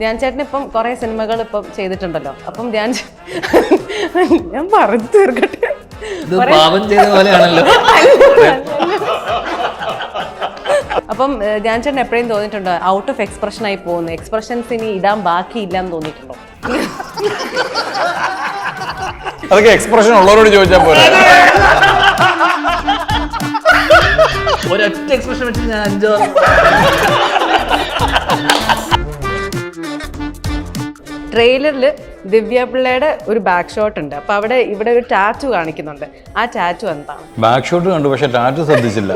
ധ്യാൻ ചേട്ടൻ ഇപ്പം കുറെ സിനിമകൾ ഇപ്പം ചെയ്തിട്ടുണ്ടല്ലോ. അപ്പം ധ്യാൻ ഞാൻ പറഞ്ഞു തീർക്കട്ടെ. പാപം ചെയ്ത പോലെയാണല്ലോ. അപ്പം ധ്യാൻ ചേട്ടൻ എപ്പോഴും തോന്നിയിട്ടുണ്ടോ? ഔട്ട് ഓഫ് എക്സ്പ്രഷൻ ആയി പോകുന്നു. എക്സ്പ്രഷൻസ് ഇനി ഇടാൻ ബാക്കിയില്ല എന്ന് തോന്നിയിട്ടുണ്ടോ? അതൊക്കെ എക്സ്പ്രഷൻ ഉള്ളവരോട് ചോദിച്ചാൽ പോലെ ഒരൊറ്റ എക്സ്പ്രഷൻ വെച്ച് ഞാൻ അഞ്ചോ ട്രെയിലറിൽ ദിവ്യ പിള്ളയുടെ ഒരു ബാക്ക് ഷോട്ട് ഉണ്ട്. അപ്പൊ അവിടെ ഇവിടെ ഒരു ടാറ്റു കാണിക്കുന്നുണ്ട്. ആ ടാറ്റു എന്താണ്? ബാക്ക് ഷോട്ട് കണ്ടു പക്ഷെ ടാറ്റു ശ്രദ്ധിച്ചില്ല.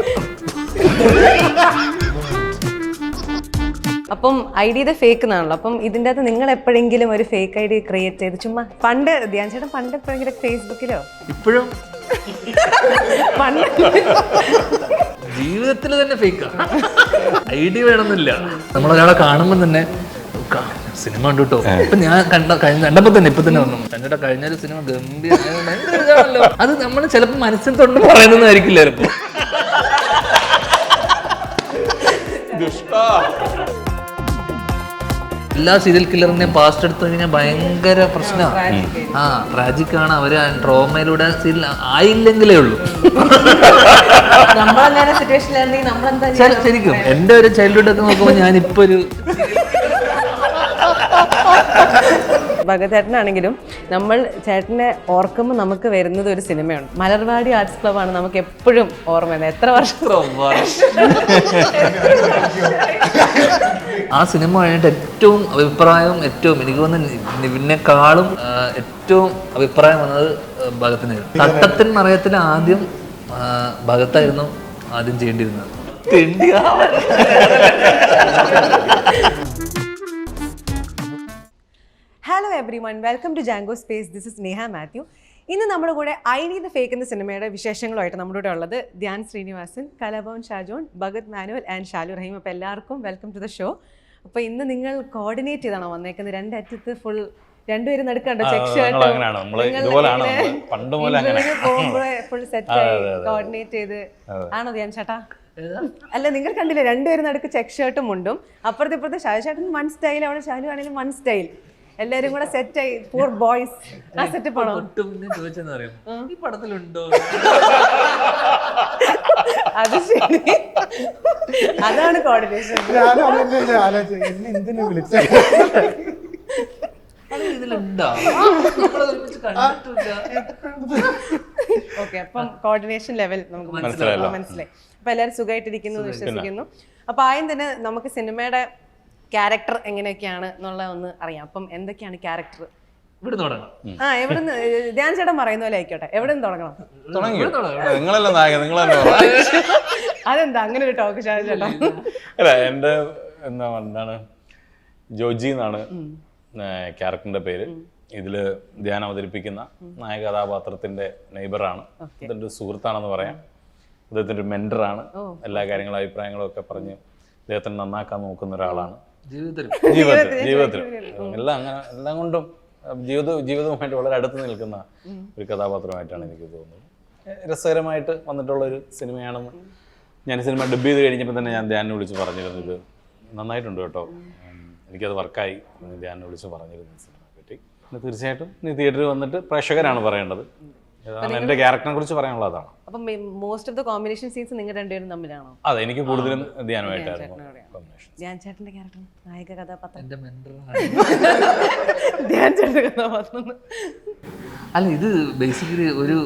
അപ്പം ഐ ഡി ഇത് ഫേക്ക് എന്നാണല്ലോ അപ്പം ഇതിന്റെ അകത്ത് നിങ്ങൾ എപ്പോഴെങ്കിലും ഒരു ഫേക്ക് ഐ ഡി ക്രിയേറ്റ് ചെയ്ത് ചുമ്മാ പണ്ട് ധ്യാൻ ചേട്ടൻ പണ്ട് എപ്പോഴെങ്കിലും ഫേസ്ബുക്കിലോ ഇപ്പോഴും? പണ്ട്? ജീവിതത്തിൽ തന്നെ ഫേക്കാ ഡി വേണമെന്നില്ല. നമ്മളൊരാളെ കാണുമ്പോൾ തന്നെ സിനിമ കണ്ടു കേട്ടോ ഇപ്പൊ ഞാൻ കണ്ട കഴിഞ്ഞ കണ്ടപ്പോ തന്നെ ഇപ്പൊ തന്നെ വന്നു. കണ്ടിട്ട് കഴിഞ്ഞ ഒരു സിനിമ ഗംഭീര ഭയങ്കര ഇതാണല്ലോ. അത് നമ്മൾ ചിലപ്പോൾ മനസ്സിൽ തൊണ്ട് പറയുന്നതായിരിക്കില്ല ചിലപ്പോ? എല്ലാ സീരിയൽ കില്ലറിനെയും പാസ്റ്റ് എടുത്തു കഴിഞ്ഞാൽ ഭയങ്കര പ്രശ്നമാണ് ആ ട്രാജിക് ആണ്. അവർ ട്രോമയിലൂടെ സീരിയൽ ആയില്ലെങ്കിലേ ഉള്ളൂ. ശരിക്കും. എന്റെ ഒരു ചൈൽഡ്ഹുഡ് ഒക്കെ നോക്കുമ്പോൾ ഞാൻ ഇപ്പൊ ഒരു ഭഗതേട്ടനാണെങ്കിലും നമ്മൾ ചേട്ടനെ ഓർക്കുമ്പോൾ നമുക്ക് വരുന്നത് ഒരു സിനിമയാണ്. മലർവാടി ആർട്സ് ക്ലബ്ബാണ് നമുക്ക് എപ്പോഴും ഓർമ്മ വരുന്നത്. എത്ര വർഷം? ആ സിനിമ കഴിഞ്ഞിട്ട് ഏറ്റവും അഭിപ്രായവും ഏറ്റവും എനിക്ക് തോന്നുന്നു നിവിനെക്കാളും ഏറ്റവും അഭിപ്രായം വന്നത് ഭഗത്തിനായിരുന്നു. തട്ടത്തിൻ മറയത്തിൽ ആദ്യം ഭഗത്തായിരുന്നു ആദ്യം ചെയ്യേണ്ടിയിരുന്നത്. Hello everyone welcome to Jango space this is Neha Mathew ഇന്ന് നമ്മുടെ കൂടെ ഐ നീ ദ ഫേക്ക് എന്ന സിനിമയുടെ വിശേഷങ്ങളുമായിട്ട് നമ്മുടെ കൂടെ ഉള്ളത് ധ്യാൻ ശ്രീനിവാസൻ കലഭവൻ ഷാജോൺ ഭഗത് മാനുവൽ ആൻഡ് ഷാലു റഹീം. അപ്പോൾ എല്ലാവർക്കും വെൽക്കം ടു ദ ഷോ അപ്പോൾ ഇന്ന് നിങ്ങൾ കോർഡിനേറ്റ് ചെയ്താണോ വന്നേക്കുന്നത്? രണ്ടറ്റത്ത് ഫുൾ രണ്ടുപേരും നടുക്കണ്ടോ ചെക്ക്. ഫുൾ സെറ്റ് ആയി കോർഡിനേറ്റ് ചെയ്ത് ആണോ ധ്യാൻ ചേട്ടാ? അല്ല നിങ്ങൾ കണ്ടില്ലേ രണ്ടുപേരും നടുക്ക് ചെക്ക് ഷർട്ടും മുണ്ടും. അപ്പുറത്തെ ഇപ്പുറത്തെ ഷാജു ചേട്ടൻ വൺ സ്റ്റൈൽ അവിടെ ഷാലു ആണെങ്കിലും വൺ സ്റ്റൈൽ എല്ലാവരും കൂടെ സെറ്റ് ആയി. ഫോർ ബോയ്സ് ആ സെറ്റ് പടം ചോദിച്ചെന്ന് അറിയാം ഈ പടത്തിലുണ്ടോ? അത് ശരി. അതാണ് കോർഡിനേഷൻ ഇതിലുണ്ടോ? ഓക്കെ അപ്പം കോർഡിനേഷൻ ലെവൽ നമുക്ക് മനസ്സിലായല്ലോ. മനസ്സിലായി. മനസ്സിലായി അപ്പൊ എല്ലാവരും സുഖമായിട്ടിരിക്കുന്നു എന്ന് വിശ്വസിക്കുന്നു. അപ്പൊ ആദ്യം തന്നെ നമുക്ക് സിനിമയുടെ ക്യാരക്ടർ എങ്ങനെയൊക്കെയാണ് എന്നുള്ള ഒന്ന് അറിയാം. അപ്പം എന്തൊക്കെയാണ് ക്യാരക്ടർ ഇവിടെ തുടങ്ങാം. ആ എവിടെ ധ്യാൻ ചേട്ടൻ പറയുന്ന പോലെ ആയിക്കോട്ടെ. എവിടെ നിന്ന് തുടങ്ങണം? തുടങ്ങി. നിങ്ങളല്ലേ നായകൻ നിങ്ങൾ അതെന്താ? അങ്ങനെ ഒരു ടോക്ക് ഷാജു ചേട്ടാ അല്ല എന്റെ എന്താ എന്താണ് ജോജി എന്നാണ് ക്യാരക്ടറിന്റെ പേര്. ഇതിൽ ധ്യാനം അവതരിപ്പിക്കുന്ന നായക കഥാപാത്രത്തിന്റെ നെയ്ബറാണ് അതിന്റെ സുഹൃത്താണെന്ന് പറയാം. അദ്ദേഹത്തിന്റെ ഒരു മെന്ററാണ് എല്ലാ കാര്യങ്ങളും അഭിപ്രായങ്ങളും ഒക്കെ പറഞ്ഞ് അദ്ദേഹത്തിന് നന്നാക്കാൻ നോക്കുന്ന ഒരാളാണ്. ജീവിതത്തിൽ എല്ലാം അങ്ങനെ എല്ലാം കൊണ്ടും ജീവിത ജീവിതവുമായിട്ട് വളരെ അടുത്ത് നിൽക്കുന്ന ഒരു കഥാപാത്രമായിട്ടാണ് എനിക്ക് തോന്നുന്നത്. രസകരമായിട്ട് വന്നിട്ടുള്ള ഒരു സിനിമയാണെന്ന് ഞാൻ ഈ സിനിമ ഡബ് ചെയ്ത് കഴിഞ്ഞപ്പോൾ തന്നെ ഞാൻ ധ്യാനം വിളിച്ച് പറഞ്ഞിരുന്നു. ഇത് നന്നായിട്ടുണ്ട് കേട്ടോ. എനിക്കത് വർക്കായി. ധ്യാനം വിളിച്ച് പറഞ്ഞിരുന്നു ഈ സിനിമയെ പറ്റി. പിന്നെ തീർച്ചയായിട്ടും നീ തിയേറ്ററിൽ വന്നിട്ട് പ്രേക്ഷകരാണ് പറയേണ്ടത്. അതാണ് എന്റെ ക്യാരക്ടറിനെ കുറിച്ച് പറയാനുള്ളത് അതാണ്. അപ്പം most of the combination scenes നിങ്ങൾ രണ്ടുപേരും തമ്മിലാണോ? അതെ എനിക്ക് കൂടുതലും ധ്യാനമായിട്ടായിരുന്നു. കോമ്പിനേഷൻ ധ്യാൻ ചേട്ടന്റെ ക്യാരക്ടർ നായിക കഥാപാത്രം. ധ്യാൻ കഥാപാത്രം. അല്ല ഇത് ബേസിക്കലി ഒരു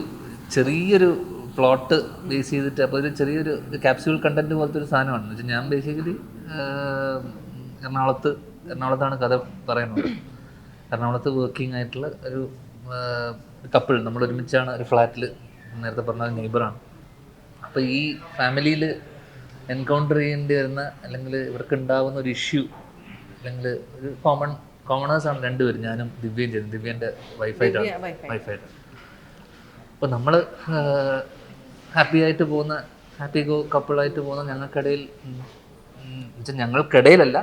ചെറിയൊരു പ്ലോട്ട് ബേസ് ചെയ്തിട്ട് അപ്പോൾ ഒരു ചെറിയൊരു ക്യാപ്സ്യൂൾ കണ്ടന്റ് പോലത്തെ ഒരു സാധനമാണ്. വെച്ചാൽ ഞാൻ ബേസിക്കലി എറണാകുളത്ത് എറണാകുളത്താണ് കഥ പറയുന്നത്. എറണാകുളത്ത് വർക്കിംഗ് ആയിട്ടുള്ള ഒരു കപ്പിൾ നമ്മൾ ഒരുമിച്ചാണ് ഒരു ഫ്ലാറ്റിൽ നേരത്തെ പറഞ്ഞ നെയ്ബറാണ് അപ്പോൾ ഈ ഫാമിലിയിൽ എൻകൗണ്ടർ ചെയ്യേണ്ടി വരുന്ന അല്ലെങ്കിൽ ഇവർക്ക് ഉണ്ടാകുന്ന ഒരു ഇഷ്യൂ അല്ലെങ്കിൽ ഒരു കോമൺ കോമണേഴ്സ് ആണ് രണ്ടുപേരും ഞാനും ദിവ്യയും ചെയ്തു ദിവ്യന്റെ വൈഫായിട്ടാണ് വൈഫൈ വൈഫായിട്ട് അപ്പോൾ നമ്മൾ ഹാപ്പി ആയിട്ട്. പോകുന്ന ഹാപ്പി ഗോ കപ്പിളായിട്ട് പോകുന്ന ഞങ്ങൾക്കിടയിൽ ഉം, ഞങ്ങൾക്കിടയിലല്ല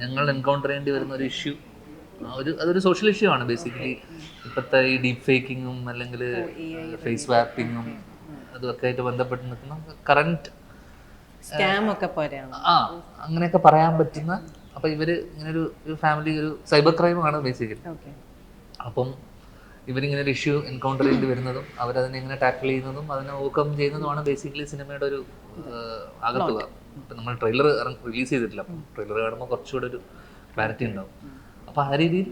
ഞങ്ങൾ എൻകൗണ്ടർ ചെയ്യേണ്ടി വരുന്ന ഒരു ഇഷ്യൂ ഒരു അതൊരു സോഷ്യൽ ഇഷ്യൂ ആണ് ബേസിക്കലി ഇപ്പോഴത്തെ ഈ ഡീപ് ഫേക്കിങ്ങും അല്ലെങ്കിൽ ഫേസ് വാപ്പിങ്ങും അതുമൊക്കെ ആയിട്ട് ബന്ധപ്പെട്ട് നിൽക്കുന്ന കറണ്ട് സ്കാം ഒക്കെ പോലെയാണ്? ആ അങ്ങനെയൊക്കെ പറയാൻ പറ്റുന്ന അപ്പൊ ഇവർ ഇങ്ങനെ ഒരു ഫാമിലി ഒരു സൈബർ ക്രൈമാണ് ബേസിക്കലി അപ്പം ഇവരിങ്ങനെ ഒരു ഇഷ്യൂ എൻകൗണ്ടർ ചെയ്യേണ്ടി വരുന്നതും അവരതിനെ എങ്ങനെ ടാക്കിൾ ചെയ്യുന്നതും അതിനെ ഓവർകം ചെയ്യുന്നതുമാണ് ബേസിക്കലി സിനിമയുടെ ഒരു ആകത്തുക ഇപ്പം നമ്മൾ ട്രെയിലർ റിലീസ് ചെയ്തിട്ടില്ല. അപ്പം ട്രെയിലർ കാണുമ്പോൾ കുറച്ചുകൂടെ ഒരു ക്ലാരിറ്റി ഉണ്ടാവും. അപ്പോൾ ആ രീതിയിൽ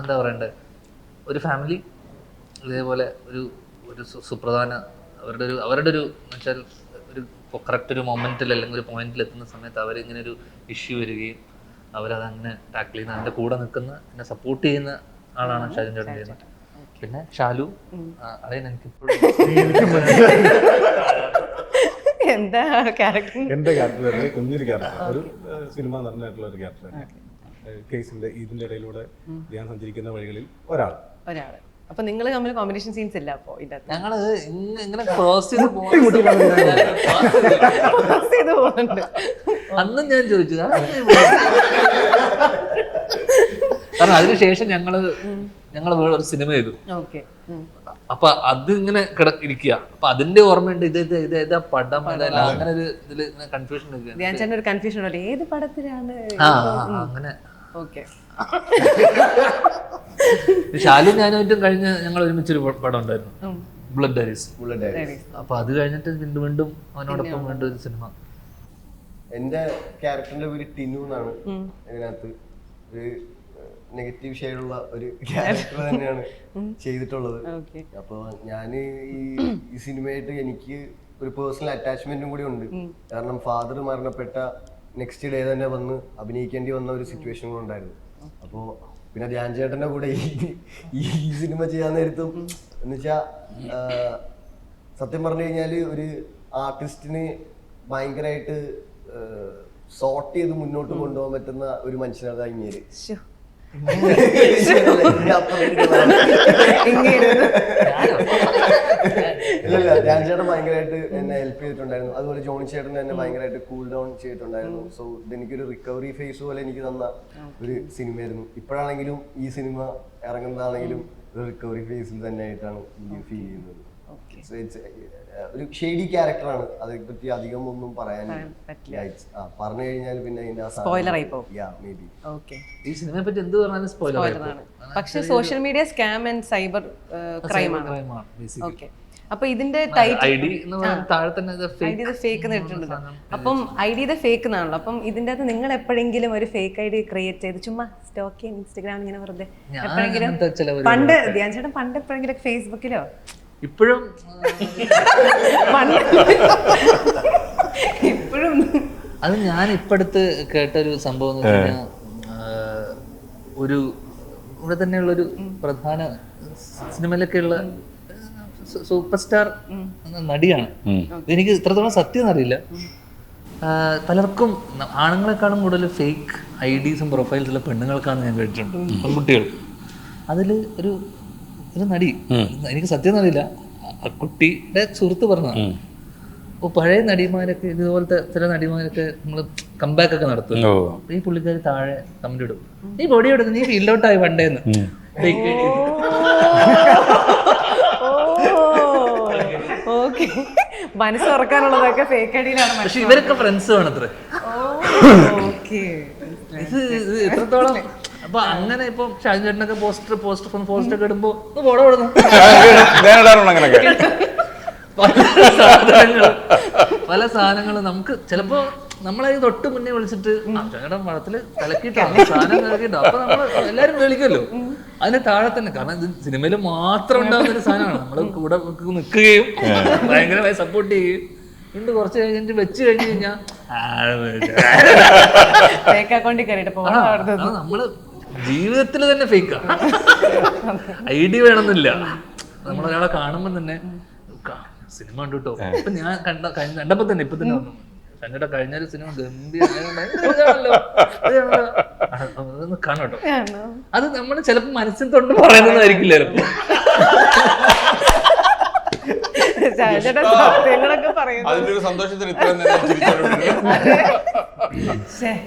എന്താ പറയണ്ടേ? ഒരു ഫാമിലി ഇതേപോലെ ഒരു ഒരു സുപ്രധാന അവരുടെ ഒരു അവരുടെ ഒരു എന്ന് ഒരു കറക്റ്റ് ഒരു മൊമെന്റിൽ അല്ലെങ്കിൽ ഒരു പോയിന്റിൽ എത്തുന്ന സമയത്ത് അവരിങ്ങനെ ഒരു ഇഷ്യൂ വരികയും അവരതങ്ങനെ ടാക്കിൾ ചെയ്യുന്ന അതിന്റെ കൂടെ നിൽക്കുന്ന എന്നെ സപ്പോർട്ട് ചെയ്യുന്ന ആളാണ് ഷാജൻ ചേട്ടൻ ചെയ്യുന്നത്. പിന്നെ ഷാലു അതെ എനിക്ക് എന്താ ക്യാരക്ടർ എന്റെ ക്യാരക്ടർ തന്നെ കുഞ്ഞൊരു ക്യാരക്ടർ ഒരു സിനിമ നടനായിട്ടുള്ള ഒരു ക്യാരക്ടർ കേസിന്റെ ഇതിന്റെ ഇടയിലൂടെ ഞാൻ സഞ്ചരിക്കുന്ന വഴികളിൽ ഒരാൾ. ഒരാൾ. അപ്പൊ നിങ്ങൾ തമ്മിൽ കോമ്പിനേഷൻ സീൻസ് ഇല്ല അപ്പോ ഇതിനകത്ത്? ഞങ്ങൾ ഇങ്ങ- ഇങ്ങനെ ക്രോസ് ചെയ്ത് പോകുന്ന Cross ചെയ്ത് പോകുന്നുണ്ട് അന്നും ഞാൻ ചോദിച്ചു "ആ, നീ ഇവിടെ?" കാരണം അതിനുശേഷം ഞങ്ങൾ ഞങ്ങൾ വേറെ ഒരു സിനിമ ചെയ്തു. ഓക്കെ. അപ്പൊ അത് ഇങ്ങനെ കിട ഇരിക്കുക. അപ്പൊ അതിന്റെ ഓർമ്മയുണ്ട് ഇത് ഇത് ഇത് ഏതാ പടം? അതല്ല അങ്ങനെ ഒരു ഇതിൽ ഇങ്ങനെ കൺഫ്യൂഷൻ ധ്യാൻ ചേട്ടൻ ഒരു കൺഫ്യൂഷൻ ഉണ്ടല്ലോ. ഏത് പടത്തിലാണ്? ആ ആ, ആ, അങ്ങനെ. ഓക്കെ. ശാലും ഞാനും കഴിഞ്ഞ ഞങ്ങൾ ഒരുമിച്ചൊരു പടം ഉണ്ടായിരുന്നു. ബ്ലഡ് ഡയറീസ് അപ്പൊ അത് കഴിഞ്ഞിട്ട് വീണ്ടും വീണ്ടും അവനോടൊപ്പം വീണ്ടും ഒരു സിനിമ. എന്റെ ക്യാരക്ടറിന്റെ പേര് ടിനു എന്നാണ്. ഇതിനകത്ത് ഒരു നെഗറ്റീവ് ഷെയ്ഡുള്ള ഒരു ക്യാരക്ടർ തന്നെയാണ് ചെയ്തിട്ടുള്ളത്. അപ്പൊ അപ്പോൾ ഞാൻ ഈ ഈ സിനിമയായിട്ട് എനിക്ക് ഒരു പേഴ്സണൽ അറ്റാച്ച്മെന്റും കൂടി ഉണ്ട്. കാരണം ഫാദർ മരണപ്പെട്ട നെക്സ്റ്റ് ഡേ തന്നെ വന്ന് അഭിനയിക്കേണ്ടി വന്ന ഒരു സിറ്റുവേഷൻ കൂടെ ഉണ്ടായിരുന്നു. അപ്പോൾ പിന്നെ ധ്യാൻ ചേട്ടന്റെ കൂടെ ഈ ഈ സിനിമ ചെയ്യാൻ നേരത്തും എന്ന് വെച്ചാ സത്യം പറഞ്ഞു കഴിഞ്ഞാൽ ഒരു ആർട്ടിസ്റ്റിന് ഭയങ്കരമായിട്ട് സോർട്ട് ചെയ്ത് മുന്നോട്ട് കൊണ്ടുപോകാൻ പറ്റുന്ന ഒരു മനുഷ്യനാണ് അങ്ങേര് ഇല്ലല്ല ധ്യാൻ ചേട്ടൻ ഭയങ്കരമായിട്ട് എന്നെ ഹെൽപ്പ് ചെയ്തിട്ടുണ്ടായിരുന്നു. അതുപോലെ ജോണി ചേട്ടൻ എന്നെ ഭയങ്കരമായിട്ട് കൂൾ ഡൗൺ ചെയ്തിട്ടുണ്ടായിരുന്നു. സോ ഇതെനിക്കൊരു റിക്കവറി ഫേസ് പോലെ എനിക്ക് തന്ന ഒരു സിനിമയായിരുന്നു. ഇപ്പോഴാണെങ്കിലും ഈ സിനിമ ഇറങ്ങുന്നതാണെങ്കിലും ഒരു റിക്കവറി ഫേസിൽ തന്നെ ആയിട്ടാണ് എനിക്ക് ഫീൽ ചെയ്യുന്നത്. ഒരു ഷെയ്ഡി ക്യാരക്ടറാണ് അതേപ്പറ്റി അധികം ഒന്നും പറയാൻ പറഞ്ഞു കഴിഞ്ഞാൽ പിന്നെ അതിന്റെ സ്പോയിലർ ആയി ഈ സിനിമയെ പറ്റി എന്ത് പറഞ്ഞാലും സ്പോയിലർ പക്ഷെ social media scam and cyber crime ആണ്. ഓക്കെ അപ്പൊ ഇതിന്റെ അപ്പം ഐ ഡി ഫേക്ക് എന്നാണല്ലോ. അപ്പം ഇതിന്റെ അകത്ത് നിങ്ങൾ എപ്പോഴെങ്കിലും ഒരു ഫേക്ക് ഐ ഡി ക്രിയേറ്റ് ചെയ്ത് ചുമ്മാ സ്റ്റോക്ക് ചെയ്യാൻ ഇൻസ്റ്റഗ്രാം ഇങ്ങനെ വെറുതെ എപ്പോഴെങ്കിലും പണ്ട് ധ്യാൻ ചേട്ടൻ പണ്ട് എപ്പോഴെങ്കിലും ഫേസ്ബുക്കിലോ ഇപ്പോഴും ഇപ്പോഴും. അത് ഞാൻ ഇപ്പടുത്ത് കേട്ടൊരു സംഭവം എന്ന് പറഞ്ഞാൽ ഒരു ഇവിടെ തന്നെയുള്ളൊരു പ്രധാന സിനിമയിലൊക്കെയുള്ള സൂപ്പർ സ്റ്റാർ നടിയാണ്. എനിക്ക് ഇത്രത്തോളം സത്യം എന്നറിയില്ല. ആ, പലർക്കും ആണുങ്ങളെക്കാളും കൂടുതൽ ഫേക്ക് ഐ ഡീസും പ്രൊഫൈൽസുള്ള പെണ്ണുങ്ങൾക്കാണ് ഞാൻ കേട്ടിട്ടുണ്ട്. പെൺകുട്ടികൾ. അതിൽ ഒരു ഒരു നടി. എനിക്ക് സത്യം എന്നറിയില്ല. ആ കുട്ടിയുടെ സുഹൃത്ത് പറഞ്ഞതാണ്. ഓ പഴയ നടിമാരൊക്കെ ഇതുപോലത്തെ ചില നടിമാരൊക്കെ നമ്മൾ കമ്പാക്ക് ഒക്കെ നടത്തും. ഈ പുള്ളിക്കാർ താഴെ കമന്റ് ഇടും. നീ ബോഡി എടുത്ത് നീ ഫീൽഡ് ഔട്ട് ആയി പണ്ടേന്ന്. മനസ്സ് തുറക്കാനുള്ളതൊക്കെ ഫേക്ക് ഐ പക്ഷെ ഇവരൊക്കെ ഫ്രണ്ട്സ് ആണത്രേ ഇത് ഇത് എത്രത്തോളം? അപ്പൊ അങ്ങനെ ഇപ്പൊ ഷാജി ചേട്ടനൊക്കെ പോസ്റ്റർ പോസ്റ്റർ പോസ്റ്റർ ഒക്കെ ഇടുമ്പോ പോടോ ഇടുന്നു സാധനങ്ങൾ പല സാധനങ്ങളും നമുക്ക് ചിലപ്പോ നമ്മളെ ഈ തൊട്ട് മുന്നേ വിളിച്ചിട്ട് "ആ, ചേട്ടൻ പടത്തിൽ കലക്കിട്ടോ സാധനം കലക്കിട്ടോ അപ്പൊ നമ്മൾ എല്ലാരും വിളിക്കുമല്ലോ. അതിന് താഴെ തന്നെ കാരണം ഇത് സിനിമയിൽ മാത്രം ഉണ്ടാകുന്ന ഒരു സാധനമാണ്. നമ്മൾ കൂടെ നിൽക്കുകയും ഭയങ്കരമായി സപ്പോർട്ട് ചെയ്യുകയും ഉണ്ട് കുറച്ച് കഴിഞ്ഞിട്ട് വെച്ച് കഴിഞ്ഞ് കഴിഞ്ഞാൽ നമ്മൾ ജീവിതത്തിൽ തന്നെ ഫേക്കാ ഐഡിയ വേണമെന്നില്ല. നമ്മളൊരാളെ കാണുമ്പോൾ തന്നെ സിനിമ കണ്ടു കേട്ടോ ഇപ്പൊ ഞാൻ കണ്ട കണ്ടപ്പോ തന്നെ ഇപ്പൊ തന്നെ വന്നു. കണ്ടിട്ട് കഴിഞ്ഞ ഒരു സിനിമ ഗംഭീരമാണല്ലോ കാണട്ടോ. അത് നമ്മൾ ചിലപ്പോ മനസ്സിൽ തൊണ്ട് പറയുന്നതായിരിക്കില്ല ചിലപ്പോ.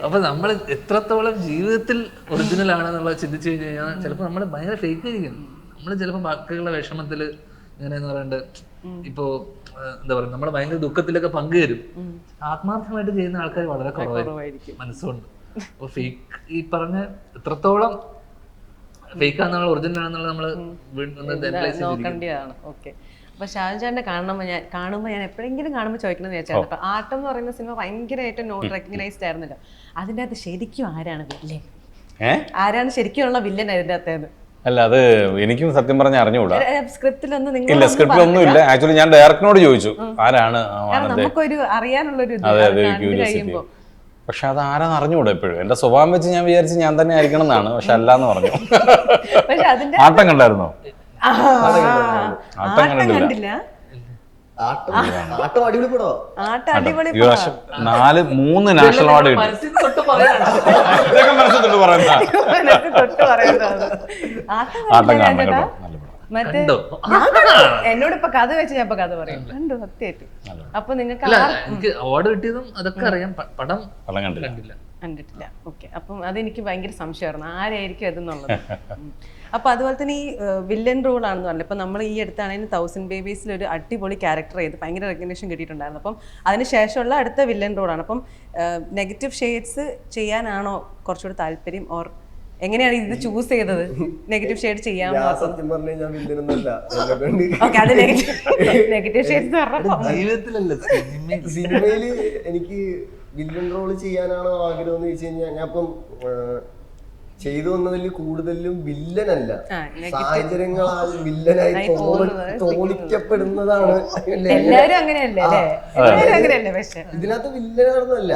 അപ്പൊ നമ്മൾ എത്രത്തോളം ജീവിതത്തിൽ ഒറിജിനൽ ആണെന്നുള്ളത് ചിന്തിച്ചു കഴിഞ്ഞു കഴിഞ്ഞാൽ ചിലപ്പോ നമ്മൾ ഭയങ്കര ഫേക്ക് ആയിരിക്കും. നമ്മൾ ചിലപ്പോ ബാക്കിയുള്ള വിഷമത്തിൽ ഇങ്ങനെ എന്ന് പറയണ്ട് ഇപ്പോ എന്താ പറയുക നമ്മൾ ഭയങ്കര ദുഃഖത്തിലൊക്കെ പങ്കുവരും ആത്മാർത്ഥമായിട്ട് ചെയ്യുന്ന ആൾക്കാർ വളരെ കുറവായിരിക്കും. മനസ്സുകൊണ്ട്. അപ്പൊ ഫേക്ക് ഈ പറഞ്ഞ എത്രത്തോളം ഫേക്ക് ആണെന്നുള്ള ഒറിജിനൽ ആണെന്നുള്ള. നോക്കേണ്ടതാണ്. അപ്പൊ ഷാജാന്റെ കാണുമ്പോൾ ഞാൻ കാണുമ്പോൾ ഞാൻ എപ്പോഴെങ്കിലും കാണുമ്പോൾ ചോദിക്കണമെന്ന് വിചാരിച്ചാൽ അപ്പൊ ആട്ടം എന്ന് പറയുന്ന സിനിമ ഭയങ്കരമായിട്ട് നോൺ റെക്കഗ്നൈസ്ഡ് ആയിരുന്നല്ലോ. അതിന്റെ അകത്ത് ശരിക്കും ആരാണ് വില്ലൻ ആരാണ് ശരിക്കും ഉള്ള വില്ലൻ അതിന്റെ അകത്തേന്ന് അല്ല അത് എനിക്കും സത്യം പറഞ്ഞ അറിഞ്ഞുകൂടാ. ഇല്ല നിങ്ങൾ സ്ക്രിപ്റ്റിൽ ഒന്നും ഇല്ല ആക്ച്വലി ഞാൻ ഡയറക്ടറിനോട് ചോദിച്ചു ആരാണ് അതെ അതെ ക്യൂരിയോസിറ്റി പക്ഷെ അത് ആരാന്ന് അറിഞ്ഞുകൂടാ എപ്പോഴും എന്റെ സ്വഭാവം വെച്ച് ഞാൻ വിചാരിച്ച് ഞാൻ തന്നെ ആയിരിക്കണം എന്നാണ്. പക്ഷെ അല്ലാന്ന് പറഞ്ഞു. ആട്ടം കണ്ടായിരുന്നോ? ആട്ടം കണ്ടില്ല. ആട്ടം ആട്ടം അടിപൊളി പടോ ആട്ടം അടിപൊളി ഈ വർഷം നാല് മൂന്ന് നാഷണൽ അവാർഡ് കിട്ടി. മനസ്സിൽ തൊട്ട് പറയാണ് ഇതൊക്കെ മനസ്സിൽ പറയുന്ന മനസ്സിൽ തൊട്ട് പറയുന്നത് ആട്ടം ആട്ടം കണ്ടില്ല കാണണം ചേട്ടാ? നല്ല പടം. മറ്റേ കണ്ടോ? ഞാൻ കണ്ടു. എന്നോട് ഇപ്പൊ കഥ വെച്ച് ഞാൻ ഇപ്പൊ കഥ പറയും. കണ്ടു? സത്യമായിട്ട്. അപ്പൊ നിങ്ങൾക്ക് അല്ല ആർ- എനിക്ക് അവാർഡ് കിട്ടിയതും അതൊക്കെ അറിയാം. പ- പടം പടം കണ്ടില്ല. കണ്ടില്ല. കണ്ടിട്ടില്ല. ഓക്കെ. അപ്പം അതെനിക്ക് ഭയങ്കര സംശയമായിരുന്നു. ആരായിരിക്കും അതെന്നുള്ളത് ഉം. അപ്പൊ അതുപോലെ തന്നെ ഈ വില്ലൻ റോൾ ആണെന്ന് പറഞ്ഞത് ഇപ്പൊ നമ്മൾ ഈ അടുത്താണെങ്കിൽ തൗസൻഡ് ബേബീസിൽ ഒരു അടിപൊളി ക്യാരക്ടർ ചെയ്ത് ഭയങ്കര റെക്കഗ്നേഷൻ കിട്ടിയിട്ടുണ്ടായിരുന്നു. അപ്പം അതിന് ശേഷമുള്ള അടുത്ത വില്ലൻ റോളാണ് അപ്പം നെഗറ്റീവ് ഷെയ്ഡ്സ് ചെയ്യാനാണോ കുറച്ചുകൂടി താല്പര്യം? ഓർ എങ്ങനെയാണ് ഇത് ചൂസ് ചെയ്തത്? നെഗറ്റീവ് ഷെയ്ഡ് ചെയ്യാൻ സത്യം പറഞ്ഞു ഞാൻ വില്ലനൊന്നല്ല നെഗറ്റീവ് ഷെയ്ഡ്സ് ജീവിതത്തിലല്ല സിനിമയിൽ എനിക്ക് വില്ലൻ റോൾ ചെയ്യാനാണോ ആഗ്രഹം എന്ന് ചോദിച്ചു കഴിഞ്ഞാൽ ഞാൻ ഇപ്പം ചെയ്തു വന്നതിൽ കൂടുതലും വില്ലനല്ല. സാഹചര്യങ്ങളാൽ വില്ലനായി തോന്നിക്കപ്പെടുന്നതാണ് ഇതിനകത്ത് വില്ലനാണെന്നല്ല.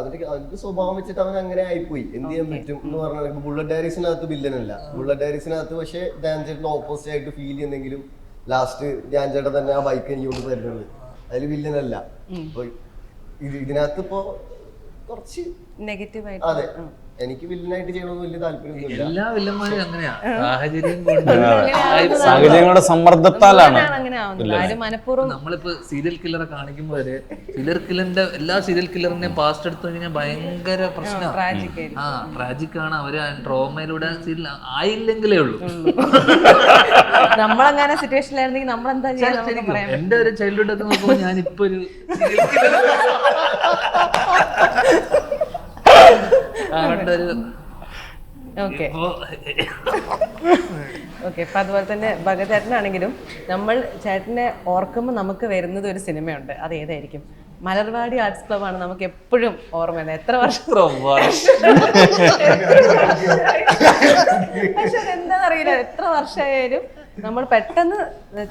അവന്റെ അവന്റെ സ്വഭാവം വെച്ചിട്ട് അവൻ അങ്ങനെ ആയിപ്പോയി. എന്ത് ചെയ്യാൻ പറ്റും എന്ന് പറഞ്ഞാൽ ബുള്ളറ്റ് ഡയറീസിനകത്ത് വില്ലനല്ല. ബുള്ളറ്റ് ഡയറീസിനകത്ത് പക്ഷെ ചേട്ടൻ ഓപ്പോസിറ്റ് ആയിട്ട് ഫീൽ ചെയ്യുന്നെങ്കിലും ലാസ്റ്റ് ചേട്ടൻ തന്നെ ആ ബൈക്ക് എനിക്ക് കൊണ്ട് തരുന്നത്. അതിൽ വില്ലനല്ല. അപ്പൊ ഇതിനകത്ത് ഇപ്പോ കുറച്ച് നെഗറ്റീവ് ആയിട്ട് അതെ. എനിക്ക് വില്ലനായിട്ട് ചെയ്യണമെന്ന് വലിയ താല്പര്യമൊന്നുമില്ല. എല്ലാ വില്ലന്മാരും അങ്ങനെയാ. സാഹചര്യം സാഹചര്യങ്ങളുടെ സമ്മർദ്ദത്താലാണ്. നമ്മളിപ്പോ സീരിയൽ കില്ലറെ കാണിക്കുമ്പോ വരെ സീരിയൽ കില്ലറിന്റെ എല്ലാ സീരിയൽ കില്ലറിന്റെയും പാസ്റ്റ് എടുത്തു കഴിഞ്ഞാൽ ഭയങ്കര പ്രശ്നമാണ് ആ ട്രാജിക് ആണ് അവർ ട്രോമയിലൂടെ സീരിയൽ ആയില്ലെങ്കിലേ ഉള്ളൂ. നമ്മളങ്ങനെ സിറ്റുവേഷനിലായിരുന്നെങ്കിൽ നമ്മൾ എന്താ ചെയ്യാൻ എന്റെ ഒരു ചൈൽഡ്ഹുഡ് ഒക്കെ നോക്കുമ്പോ ഞാനിപ്പോ ഇപ്പൊ ഒരു ഓക്കെ. ഇപ്പോ ഓക്കെ അപ്പൊ അതുപോലെ തന്നെ ഭഗത് ചേട്ടനാണെങ്കിലും നമ്മൾ ചേട്ടനെ ഓർക്കുമ്പോൾ നമുക്ക് വരുന്നത് ഒരു സിനിമയുണ്ട്. അത് ഏതായിരിക്കും? മലർവാടി ആർട്സ് ക്ലബ് ആണ് നമുക്ക് എപ്പോഴും ഓർമ്മ എത്ര വർഷം? പക്ഷെ എന്താണെന്നറിയില്ല എത്ര വർഷമായാലും നമ്മൾ പെട്ടെന്ന്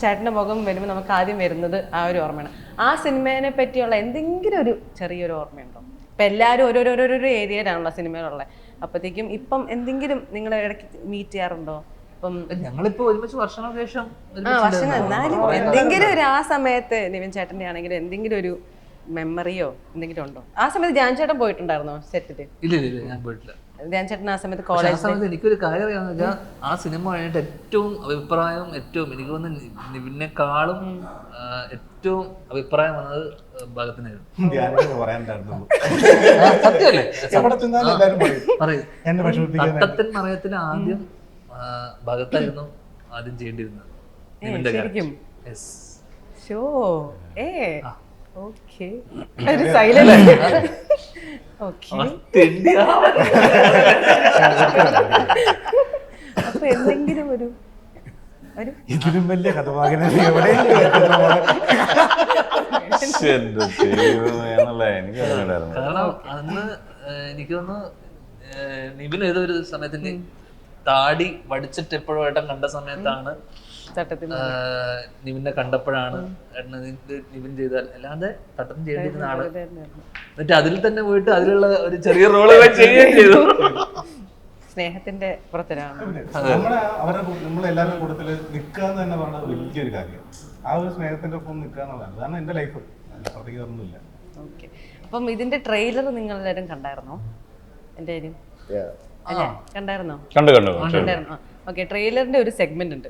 ചേട്ടന്റെ മുഖം വരുമ്പോൾ നമുക്ക് ആദ്യം വരുന്നത് ആ ഒരു ഓർമ്മയാണ്. ആ സിനിമേനെ പറ്റിയുള്ള എന്തെങ്കിലും ഒരു ചെറിയൊരു ഓർമ്മയുണ്ടോ? ഇപ്പം എല്ലാവരും ഓരോരോരോരോ ഏരിയയിലാണല്ലോ സിനിമയിലുള്ളത് അപ്പോഴത്തേക്കും ഇപ്പം എന്തെങ്കിലും നിങ്ങൾ ഇടയ്ക്ക് മീറ്റ് ചെയ്യാറുണ്ടോ? ഇപ്പം ഞങ്ങളിപ്പോ ഒരുമിച്ച് വർഷങ്ങൾക്ക് ശേഷം ആ ഒരുമിച്ച് വർഷം എന്നാലും എന്തെങ്കിലും ഒരു ആ സമയത്ത് നിവിൻ ചേട്ടന്റെ ആണെങ്കിലും എന്തെങ്കിലും ഒരു മെമ്മറിയോ എന്തെങ്കിലും ഉണ്ടോ? ആ സമയത്ത് ജാൻ ചേട്ടൻ പോയിട്ടുണ്ടായിരുന്നോ സെറ്റിൽ ഇല്ല ഇല്ല ഇല്ല ഞാൻ പോയിട്ടില്ല. ധ്യാൻ ചേട്ടൻ ആ സമയത്ത് ആ കോളേജ് സമയത്ത് എനിക്കൊരു കാര്യം അറിയാമെന്ന് വെച്ചാൽ ആ സിനിമ കഴിഞ്ഞിട്ട് ഏറ്റവും അഭിപ്രായം ഏറ്റവും എനിക്ക് തോന്നുന്നു നിവിനേക്കാളും ആ, ഏറ്റവും അഭിപ്രായം വന്നത് ഭഗത്തിനായിരുന്നു. പറയാനുണ്ടായിരുന്നുള്ളൂ ആ, സത്യമല്ലേ? എവിടെ ചെന്നാലും എല്ലാവരും പറയും. പറയും. എന്നെ വിഷമിപ്പിക്കാൻ തട്ടത്തിൻ മറയത്തിൽ ആദ്യം ആ, ഭഗത്തായിരുന്നു ആദ്യം ചെയ്യേണ്ടിയിരുന്നത്. നിവിന്റെ ശരിക്കും? Yes. ഷോ ഏ ഓക്കെ. ഒരു സൈലന്റ്. അപ്പൊ എന്തെങ്കിലും ഒരു ഒരു ഇതിലും വലിയ അറിഞ്ഞൂടായിരുന്നു. കാരണം അന്ന് എനിക്ക് തോന്നുന്നു നിബിൻ നിവിൻ ഏതൊരു സമയത്തിന്റെ താടി വടിച്ചിട്ട് എപ്പോഴും ഏട്ടൻ കണ്ട സമയത്താണ് നിവിനെ കണ്ടപ്പോഴാണ് നിവിൻ ചെയ്താൽ അല്ലാതെ തട്ടം ചെയ്യേണ്ടിയിരുന്ന ആൾ. എന്നിട്ട് അതിൽ തന്നെ പോയിട്ട് അതിലുള്ള ഒരു ചെറിയ റോൾ ചെയ്യുകയും ചെയ്തു. സ്നേഹത്തിന്റെ പുറത്തിലാണ് നമ്മളെ അവരുടെ കൂ- നമ്മളെല്ലാവരുടെ കൂട്ടത്തിൽ നിൽക്കുക എന്ന് തന്നെ വലിയൊരു കാര്യം. ആ ഒരു സ്നേഹത്തിന്റെ ഒപ്പം നിൽക്കുക എന്നുള്ളതാണ്. അതാണ് എന്റെ ലൈഫ്. അപ്പുറത്തേക്ക് ഒന്നുമില്ല ഓക്കെ. അപ്പം ഇതിന്റെ ട്രെയിലർ നിങ്ങൾ എല്ലാവരും കണ്ടായിരുന്നോ? എന്റെ. കണ്ടായിരുന്നോ? കണ്ടു കണ്ടു കണ്ടു. കണ്ടായിരുന്നു? ഓക്കെ ട്രെയിലറിന്റെ ഒരു സെഗ്മെന്റ് ഉണ്ട്.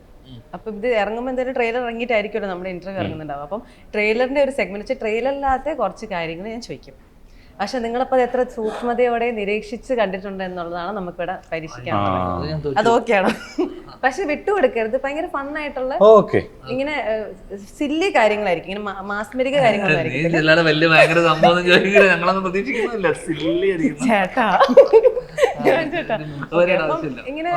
അപ്പം ഇത് ഇറങ്ങുമ്പോൾ എന്തായാലും ട്രെയിലർ ഇറങ്ങിയിട്ടായിരിക്കുമല്ലോ നമ്മുടെ ഇന്റർവ്യൂ ഇറങ്ങുന്നുണ്ടാവും അപ്പം ട്രെയിലറിന്റെ ഒരു സെഗ്മെന്റ് വെച്ചാൽ ട്രെയിലറിലാത്ത കുറച്ച് കാര്യങ്ങൾ ഞാൻ ചോദിക്കും. പക്ഷെ നിങ്ങളിപ്പോ എത്ര സൂക്ഷ്മതയോടെ നിരീക്ഷിച്ച് കണ്ടിട്ടുണ്ട് എന്നുള്ളതാണ് നമുക്കിവിടെ പരീക്ഷിക്കാൻ അത് ഓക്കെയാണ്. പക്ഷെ വിട്ടുകൊടുക്കരുത്. ഭയങ്കര ഫണ്ണായിട്ടുള്ള ഓക്കെ. ഇങ്ങനെ സില്ലി കാര്യങ്ങളായിരിക്കും. ഇങ്ങനെ മാസ്മരിക കാര്യങ്ങളായിരിക്കും ജില്ലാതെ വലിയ സംഭവം ഒന്നും ഞങ്ങളൊന്നും പ്രതീക്ഷിക്കുന്നില്ല സില്ലി ആയിരിക്കും. ചേട്ടാ. ഇങ്ങനെ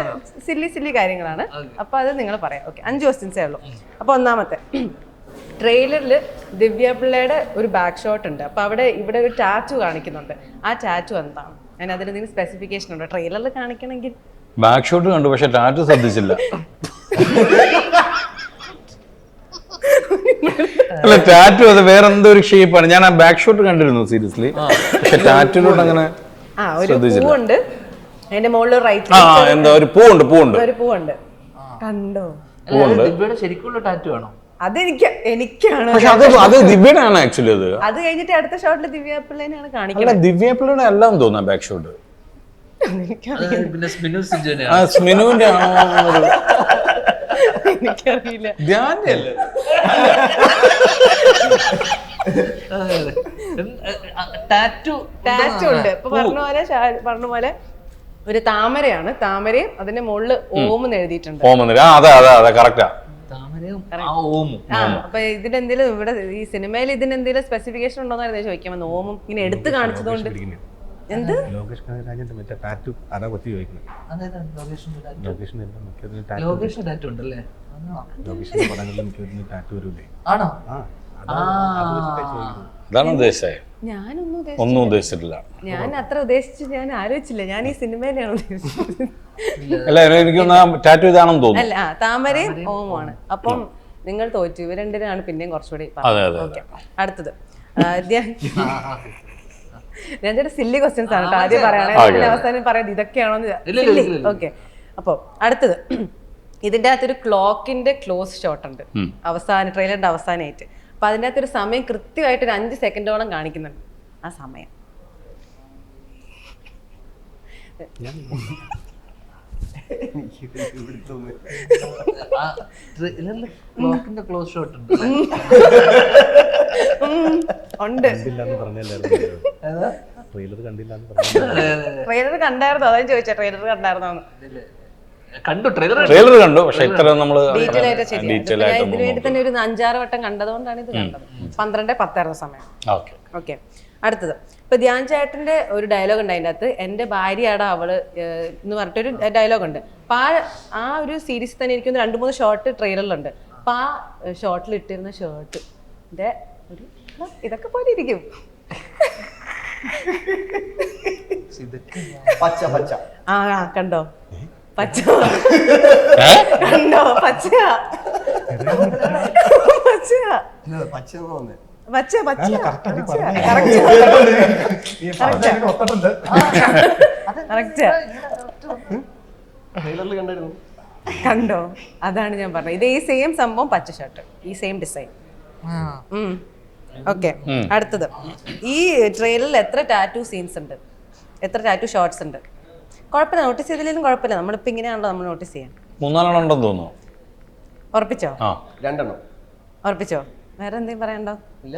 സില്ലി സില്ലി കാര്യങ്ങളാണ്. അപ്പൊ അത് നിങ്ങൾ പറയാം. ഓക്കെ. അഞ്ച് ക്വസ്റ്റ്യൻസേ ഉള്ളൂ. അപ്പൊ ഒന്നാമത്തെ. ട്രെയിലറിൽ ദിവ്യ പിള്ളയുടെ ഒരു ബാക്ക് ഷോട്ട് ഉണ്ട്. അപ്പൊ അവിടെ ഇവിടെ ഒരു ടാറ്റു കാണിക്കുന്നുണ്ട്. ആ ടാറ്റു എന്താണ് ഞാൻ അതിന് എന്തെങ്കിലും സ്പെസിഫിക്കേഷൻ ഉണ്ടോ? ട്രെയിലറിൽ കാണിക്കണമെങ്കിൽ? ബാക്ക് ഷോട്ട് കണ്ടു പക്ഷെ ടാറ്റു ശ്രദ്ധിച്ചില്ല. അല്ല ടാറ്റു അത് വേറെ എന്തോ ഒരു ഷേപ്പാണ് ഞാൻ ആ ബാക്ക് ഷോട്ട് കണ്ടിരുന്നു സീരിയസ്ലി പക്ഷെ ടാറ്റുലോട്ട് അങ്ങനെ ആ ഒരു ശ്രദ്ധിച്ചില്ല. പൂവുണ്ട്. അതിന്റെ മുകളിൽ റൈറ്റ് ആ എന്താ ഒരു പൂവുണ്ട് പൂവുണ്ട്. ഒരു പൂവുണ്ട്. കണ്ടോ? പൂവുണ്ട്. ശരിക്കുള്ള ടാറ്റു ആണോ? അതെനിക്ക് എനിക്കാണ് പക്ഷെ അത് അത് ദിവ്യയുടെ ആണ് ആക്ച്വലി അത്. അത് കഴിഞ്ഞിട്ട് അടുത്ത ഷോട്ടിൽ ദിവ്യ പിള്ളേനെയാണ് അല്ല കാണിക്കുന്നത് ദിവ്യ പിള്ളയുടെ എല്ലാം തോന്നാം ബാക്ക് ഷോട്ട് അത് പിന്നെ സ്മിനു സിജോനെ ആ സ്മിനുവിന്റെ ആണോ എനിക്കറിയില്ല. ധ്യാന്റെ അല്ലേ? ടാറ്റു ടാറ്റു ഉണ്ട്. ഇപ്പൊ പറഞ്ഞ പോലെ ഷാ- പറഞ്ഞ പോലെ ഒരു താമരയാണ്. താമരയും അതിന്റെ മുകളിൽ ഓം എന്ന് എഴുതിയിട്ടുണ്ട്. ഓമെന്ന് ആ അതെ അതെ അതെ കറക്റ്റാ താമരയും ആ ഓമും. ആ അപ്പൊ ഇതിനെന്തെങ്കിലും ഇവിടെ ഈ സിനിമയിൽ ഇതിനെന്തെങ്കിലും സ്പെസിഫിക്കേഷൻ ഉണ്ടോന്നായിരുന്നു ചോദിക്കാൻ വന്നത് ഓമും ഇങ്ങനെ എടുത്ത് കാണിച്ചതുകൊണ്ട് എന്ത്? ലോകേഷ് മറ്റേ ടാറ്റു അതാ ചോദിക്കുന്നത്. ലോകേഷിന്റെ ടാറ്റു ഉണ്ടല്ലേ? ആണോ? ലോകേഷിന്റെ പടങ്ങളിൽ ടാറ്റു വരൂലേ അതാണ് ഉദ്ദേശിച്ചു ഒന്നും ഉദ്ദേശിച്ചിട്ടില്ല. ഞാൻ അത്ര ഉദ്ദേശിച്ചു ഞാൻ ആലോചിച്ചില്ല. ഞാൻ ഈ സിനിമയിലാണ് ഉദ്ദേശിച്ചത്. അല്ല എനിക്കൊന്ന് ടാറ്റു ഇതാണെന്ന് തോന്നുന്നു. അല്ല താമരയും ഓമാണ് അപ്പം നിങ്ങൾ തോറ്റു. ഇവ രണ്ടിനാണ് പിന്നെയും കുറച്ചുകൂടി അതെ, അതെ, ഓക്കെ അടുത്തത്. രണ്ടു സില്ലി ക്വസ്റ്റ്യൻസ് ആണ് ആദ്യം പറയണേ. ഓക്കെ. അവസാനം പറയാം ഇതൊക്കെയാണോ. ഓക്കെ അപ്പോൾ അടുത്തത്. ഇതിന്റെ അകത്തൊരു ക്ലോക്കിന്റെ ക്ലോസ് ഷോട്ട് ഉണ്ട്. അവസാന ട്രെയിലറിന്റെ അവസാനമായിട്ട് അപ്പൊ അതിന്റെ അകത്തൊരു സമയം കൃത്യമായിട്ട് ഒരു അഞ്ച് സെക്കൻഡോളം കാണിക്കുന്നുണ്ട്. ആ സമയം. ക്ലോസ് ഷോട്ട് ഉണ്ട് ഉണ്ട്. ട്രെയിലർ കണ്ടില്ലാന്ന് പറഞ്ഞു ട്രെയിലർ കണ്ടായിരുന്നോ? അതാ ചോദിച്ചാ ട്രെയിലർ കണ്ടായിരുന്നോ കണ്ടു ട്രെയിലർ ട്രെയിലർ കണ്ടു പക്ഷെ ഇത്ര നമ്മൾ ഡീറ്റെയിൽ ആയിട്ട് ഇതിനു വേണ്ടി തന്നെ ഒരു അഞ്ചാറ് വട്ടം കണ്ടതുകൊണ്ടാണ് ഇത് കണ്ടത്. പന്ത്രണ്ട് പത്തായിരുന്നു സമയം. ഓക്കെ. ഓക്കെ. അടുത്തത്. ഇപ്പൊ ധ്യാൻ ചേട്ടന്റെ ഒരു ഡയലോഗ് ഉണ്ട് അതിന്റെ അകത്ത് എന്റെ ഭാര്യയാടാ അവൾ എന്ന് പറഞ്ഞിട്ടൊരു ഡയലോഗ് ഉണ്ട്. അപ്പൊ ആ ആ ഒരു സീരീസ് തന്നെ എനിക്ക് രണ്ട് മൂന്ന് ഷോർട്ട് ട്രെയിലറിലുണ്ട് അപ്പൊ ആ ഷോർട്ടിൽ ഇട്ടിരുന്ന ഷർട്ട് ഒരു ഇതൊക്കെ പോലെ ഇരിക്കും. പച്ച പച്ച. ആ ആ, കണ്ടോ? പച്ച കണ്ടോ? പച്ച പച്ച. പച്ച. തോന്നേ പച്ച പച്ച കണ്ടോ? അതാണ് ഞാൻ പറഞ്ഞത്. ഇത് ഈ സെയിം സംഭവം പച്ച ഷർട്ട് ഈ സെയിം ഡിസൈൻ ഓക്കെ അടുത്തത്. ഈ ട്രെയിലറിൽ എത്ര ടാറ്റു സീൻസ് ഉണ്ട്? എത്ര ടാറ്റു ഷോർട്സ് ഉണ്ട്? കുഴപ്പമില്ല നോട്ടീസ് ചെയ്തില്ലെങ്കിലും കുഴപ്പമില്ല. നമ്മളിപ്പോൾ ഇങ്ങനെയാണല്ലോ നമ്മൾ നോട്ടീസ് ചെയ്യാൻ മൂന്നാലെണ്ണം ഉണ്ടെന്ന് തോന്നുന്നു. ഉറപ്പിച്ചോ? ആ. രണ്ടെണ്ണം. ഉറപ്പിച്ചോ? വേറെ എന്തെങ്കിലും പറയണ്ടോ? ഇല്ല.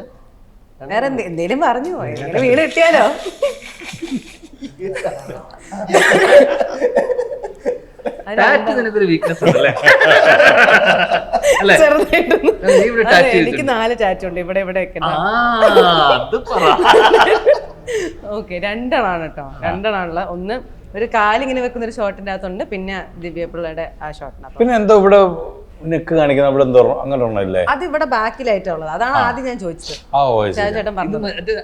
വേറെ എന്തെങ്കിലും എന്തേലും പറഞ്ഞു എങ്ങനെ വീട് കിട്ടിയാലോ? ടാറ്റു നിനക്കൊരു വീക്ക്നെസ് ഉണ്ടല്ലേ? അല്ലേ? ചെറുതായിട്ടൊന്ന്. നീ ഇവിടെ അതെ, tattoo എനിക്ക് നാല് ടാറ്റു ഉണ്ട്. ഇവിടെ ഇവിടെ ഒക്കെ ആ അത് പറ. ഓക്കെ രണ്ടെണ്ണാണ് കേട്ടോ. രണ്ടെണ്ണാണുള്ള. ഒന്ന് ഒരു കാലിങ്ങനെ വെക്കുന്ന ഒരു ഷോട്ടിന്റെ അകത്തുണ്ട്. പിന്നെ ദിവ്യ പിള്ളയുടെ ആ ഷോട്ടിനകത്ത് പിന്നെ എന്തോ ഇവിടെ നെക്ക് കാണിക്കുന്ന അവിടെ എന്തോ അങ്ങനെ ഒന്നല്ലേ അത് ഇവിടെ ബാക്കിലായിട്ടുള്ളത്. അതാണ് ആദ്യം ഞാൻ ചോദിച്ചത്. ആ ഓ ശരി. ചേട്ടൻ പറഞ്ഞത് കേട്ടോ.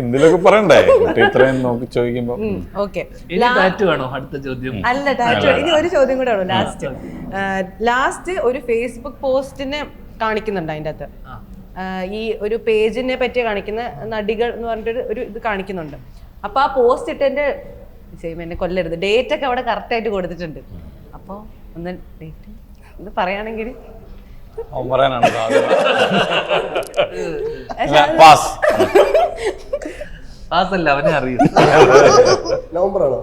എന്തിലൊക്കെ പറയണ്ടേ? എന്നിട്ട് ഇത്രയും നോക്കി ചോദിക്കുമ്പോ ഓക്കെ. ഇനി ടാറ്റു ആണോ അടുത്ത ചോദ്യം? അല്ല ടാറ്റു. ഇനി ഒരു ചോദ്യം കൂടെ ഉള്ളൂ ലാസ്റ്റ്. ലാസ്റ്റ് ഒരു ഫേസ്ബുക്ക് പോസ്റ്റിനെ കാണിക്കുന്നുണ്ട് അതിന്റെ അകത്ത്. ആ, ഈ ഒരു പേജിനെ പറ്റി കാണിക്കുന്ന നടികൾ എന്ന് പറഞ്ഞിട്ട് ഒരു ഇത് കാണിക്കുന്നുണ്ട്. അപ്പൊ ആ പോസ്റ്റ് ഇട്ടതിന്റെ സെയിം എന്നെ കൊല്ലരുത്. ഡേറ്റ് ഒക്കെ അവിടെ കറക്റ്റ് ആയിട്ട് കൊടുത്തിട്ടുണ്ട്. അപ്പൊ ഒന്ന് ഡേറ്റ് ഒന്ന് പറയുകയാണെങ്കിൽ അവൻ പറയാനാണ് പാസ് പാസല്ല അവനെ അറിയും നവംബർ ആണോ?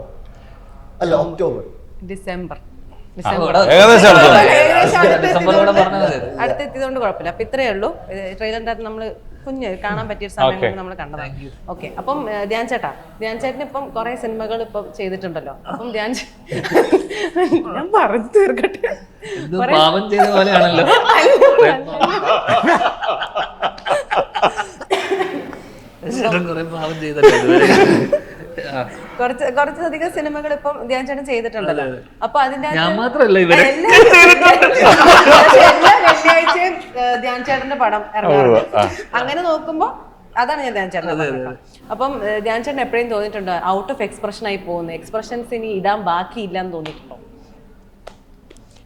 അല്ല ഒക്ടോബർ ഡിസംബർ അടുത്ത് എത്തിയതുകൊണ്ട് അടുത്തെത്തിയതുകൊണ്ട് കുഴപ്പമില്ല. അപ്പൊ ഇത്രയേ ഉള്ളൂ. ട്രെയിലറിന്റെ അകത്ത് നമ്മൾ കുഞ്ഞ് കാണാൻ പറ്റിയ സമയം. നമ്മൾ കണ്ടതാണ്. ഓക്കെ. അപ്പം ധ്യാൻ ചേട്ടാ. ധ്യാൻ ചേട്ടന് ഇപ്പം കുറെ സിനിമകൾ ഇപ്പൊ ചെയ്തിട്ടുണ്ടല്ലോ. അപ്പം ധ്യാൻ ഞാൻ പറഞ്ഞു തീർക്കട്ടെ. പാപം ചെയ്ത പോലെയാണല്ലോ. പാപം ചെയ്തല്ലോ കുറച്ച് കുറച്ചധികം സിനിമകൾ ഇപ്പം ധ്യാൻ ചേട്ടൻ ചെയ്തിട്ടുണ്ടല്ലോ. അപ്പൊ അതിന്റെ ഞാൻ മാത്രല്ല ഇവരെ എല്ലാ വെള്ളിയാഴ്ചയും ധ്യാൻ ചേട്ടന്റെ പടം ഇറങ്ങാറുണ്ട്. അങ്ങനെ നോക്കുമ്പോ അതാണ് ഞാൻ ധ്യാൻ ചേട്ടൻ അപ്പം ധ്യാൻ ചേട്ടൻ എപ്പോഴും തോന്നിയിട്ടുണ്ട് ഔട്ട് ഓഫ് എക്സ്പ്രഷൻ ആയി പോകുന്നു. എക്സ്പ്രഷൻസ് ഇനി ഇടാൻ ബാക്കിയില്ല എന്ന് തോന്നിയിട്ടുണ്ടോ?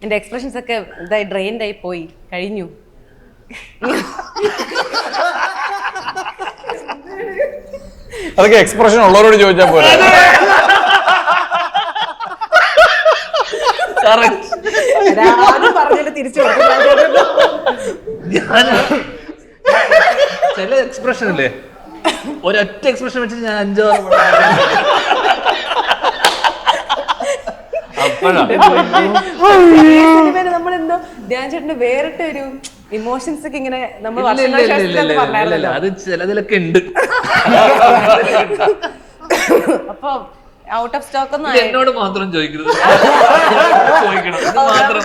എന്റെ എക്സ്പ്രഷൻസ് ഒക്കെ ഇതായി ഡ്രെയിൻഡ് ആയി പോയി കഴിഞ്ഞു. അതൊക്കെ എക്സ്പ്രഷൻ ഉള്ളവരോട് ചോദിച്ചാൽ പോരാ. ചില എക്സ്പ്രഷൻ അല്ലേ ഒരൊറ്റ എക്സ്പ്രഷൻ വെച്ചിട്ട് ഞാൻ അഞ്ചാറ് അപ്പോഴാ. സിനിമയിൽ നമ്മളെന്തോ ധ്യാൻ ചേട്ടന് വേറിട്ട ഒരു ഇമോഷൻസ് ഒക്കെ ഇങ്ങനെ നമ്മൾ അത് ചിലതിലൊക്കെ ഉണ്ട്. അപ്പൊ ഔട്ട് ഓഫ് സ്റ്റോക്ക് ഒന്നും എന്നോട് മാത്രം ചോദിക്കരുത്. ചോദിക്കണം. ഇത് മാത്രം.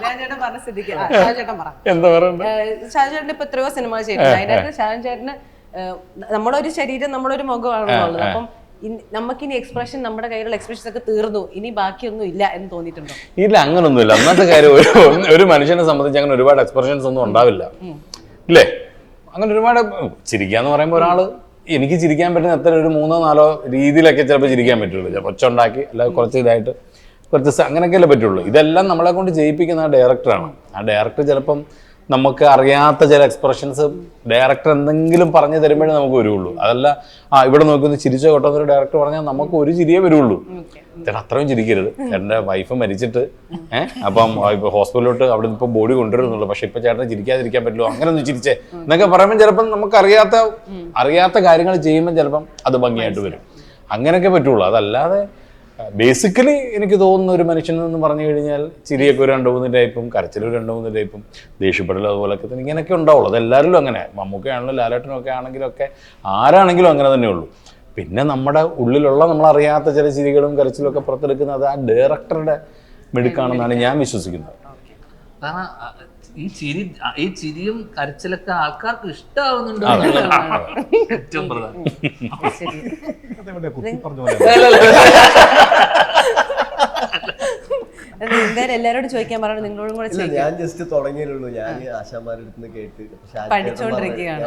ധ്യാൻ ചേട്ടൻ പറഞ്ഞ സ്ഥിതിക്ക്. ആ, ചേട്ടൻ പറ. എന്താ പറയണ്ടേ? ഏഹ് ഷാജു ചേട്ടൻ ഇപ്പൊ എത്രയോ സിനിമ ചെയ്തിട്ടുണ്ട്. അതിനകത്ത് ഷാജൻ ചേട്ടന് നമ്മളൊരു ശരീരം നമ്മളൊരു മുഖമാണുള്ളത്. അപ്പം നമുക്കിനി എക്സ്പ്രഷൻ നമ്മുടെ കയ്യിലുള്ള എക്സ്പ്രഷൻസ് ഒക്കെ തീർന്നു. ഇനി ബാക്കിയൊന്നും ഇല്ല എന്ന് തോന്നിയിട്ടുണ്ടോ? ഇല്ല അങ്ങനൊന്നുമില്ല. അന്നത്തെ കാര്യം ഒരു ഒരു മനുഷ്യനെ സംബന്ധിച്ച് അങ്ങനെ ഒരുപാട് എക്സ്പ്രഷൻസ് ഒന്നും ഉണ്ടാവില്ല. ഇല്ലേ? അങ്ങനെ ഒരുപാട് ചിരിക്കാന്ന് പറയുമ്പോൾ ഒരാൾ എനിക്ക് ചിരിക്കാൻ പറ്റുന്ന എത്ര ഒരു മൂന്നോ നാലോ രീതിയിലൊക്കെ ചിലപ്പോൾ ചിരിക്കാൻ പറ്റുള്ളൂ. ചിലപ്പോൾ ഒച്ച ഉണ്ടാക്കി അല്ലാതെ കുറച്ച് ഇതായിട്ട് കുറച്ച് അങ്ങനെയൊക്കെ അങ്ങനെയൊക്കെയല്ലേ പറ്റുള്ളൂ. ഇതെല്ലാം നമ്മളെ കൊണ്ട് ചെയ്യിപ്പിക്കുന്ന ആ ഡയറക്ടറാണ് ആ ഡയറക്ടർ ചിലപ്പം നമുക്ക് അറിയാത്ത ചില എക്സ്പ്രഷൻസ് ഡയറക്ടർ എന്തെങ്കിലും പറഞ്ഞു തരുമ്പോഴേ നമുക്ക് വരുള്ളൂ. അതല്ല ആ ഇവിടെ നോക്കുന്ന ചിരിച്ച കൊട്ടെന്ന് ഒരു ഡയറക്ടർ പറഞ്ഞാൽ നമുക്ക് ഒരു ചിരിയേ വരുള്ളൂ. ചേട്ടാ അത്രയും ചിരിക്കരുത്. ചേട്ടന്റെ വൈഫ് മരിച്ചിട്ട് ഏഹ് അപ്പം ഇപ്പൊ ഹോസ്പിറ്റലിലോട്ട് അവിടെ ഇപ്പൊ ബോഡി കൊണ്ടുവരുന്നുള്ളൂ. പക്ഷെ ഇപ്പൊ ചേട്ടൻ ചിരിക്കാതിരിക്കാൻ പറ്റുമോ അങ്ങനെ ഒന്ന് ചിരിച്ചേ എന്നൊക്കെ പറയുമ്പോൾ ചിലപ്പം നമുക്ക് അറിയാത്ത അറിയാത്ത കാര്യങ്ങൾ ചെയ്യുമ്പോൾ ചിലപ്പം അത് ഭംഗിയായിട്ട് വരും. അങ്ങനെയൊക്കെ പറ്റുള്ളൂ. അതല്ലാതെ ബേസിക്കലി എനിക്ക് തോന്നുന്ന ഒരു മനുഷ്യൻ എന്ന് പറഞ്ഞു കഴിഞ്ഞാൽ ചിരിയൊക്കെ ഒരു രണ്ട് മൂന്ന് ടൈപ്പും കരച്ചിൽ ഒരു രണ്ട് മൂന്ന് ടൈപ്പും ദേഷ്യപ്പെടലും അതുപോലൊക്കെ തന്നെ ഇങ്ങനെയൊക്കെ ഉണ്ടാവുള്ളൂ. അത് എല്ലാവരിലും അങ്ങനെ. മമ്മൂക്കയാണെങ്കിലും ലാലേട്ടനൊക്കെ ആണെങ്കിലും ഒക്കെ ആരാണെങ്കിലും അങ്ങനെ തന്നെ ഉള്ളൂ. പിന്നെ നമ്മുടെ ഉള്ളിലുള്ള നമ്മളറിയാത്ത ചില ചിരികളും കരച്ചിലും ഒക്കെ പുറത്തെടുക്കുന്നത് ആ ഡയറക്ടറുടെ മിടുക്കാണെന്നാണ് ഞാൻ വിശ്വസിക്കുന്നത്. ഈ ചിരി ഈ ചിരിയും കരച്ചിലൊക്കെ ആൾക്കാർക്ക് ഇഷ്ടാവുന്നുണ്ടോ. ഏറ്റവും പ്രധാനം. എന്തായാലും എല്ലാരോടും ചോദിക്കാൻ പറഞ്ഞു നിങ്ങളോടും കൂടെ ഞാൻ ജസ്റ്റ് തുടങ്ങിയുള്ളൂ ഞാൻ ആശാമാരുടെ അടുത്ത് കേട്ട് പഠിച്ചോണ്ടിരിക്കുകയാണ്.